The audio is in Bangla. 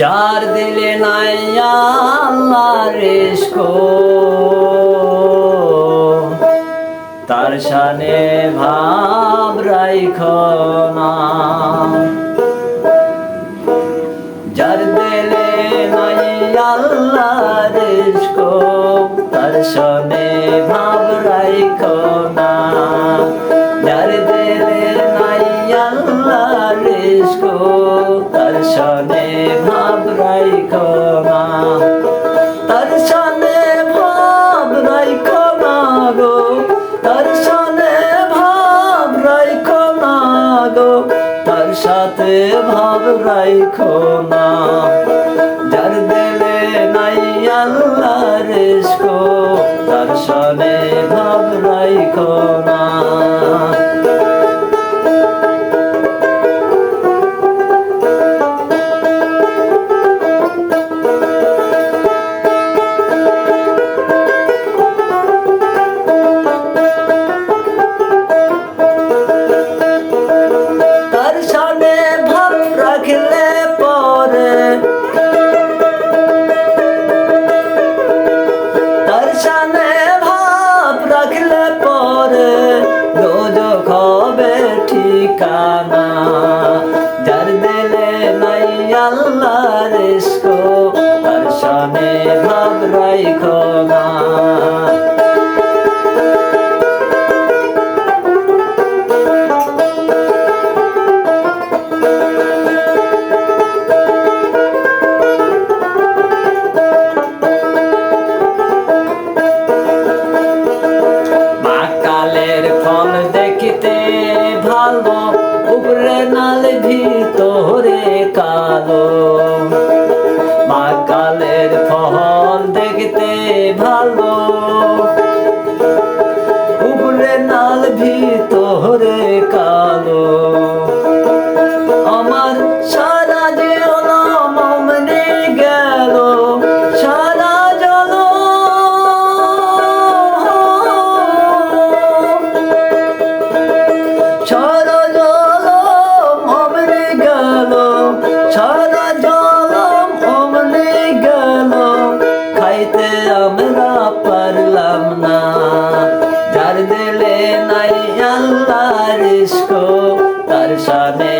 যার দিলে নাই আল্লাহর ইশক তার শানে ভাব রাইখ না। যার দিলে নাই আল্লাহর ইশক তার শানে ভাব রাইখ না। যার শানে ভাব রাইখ না তার ভাব রাইখ না গো। তার ভাব রাইখ গো। তার সাথে ভাব রাইখ যার দিলে নাই আল্লাহ তার শানে ভাব রাইখ না ঠিকানা। যার দিলে নাই আল্লাহ রিস্ক তার সামনে ভাব রাইখ না। ভালো নাল ভিতরে কালো। মা কালের ফল দেখতে ভালো। পারলাম না। যার দিলে নাই আল্লাহ রিস্ক তার সামনে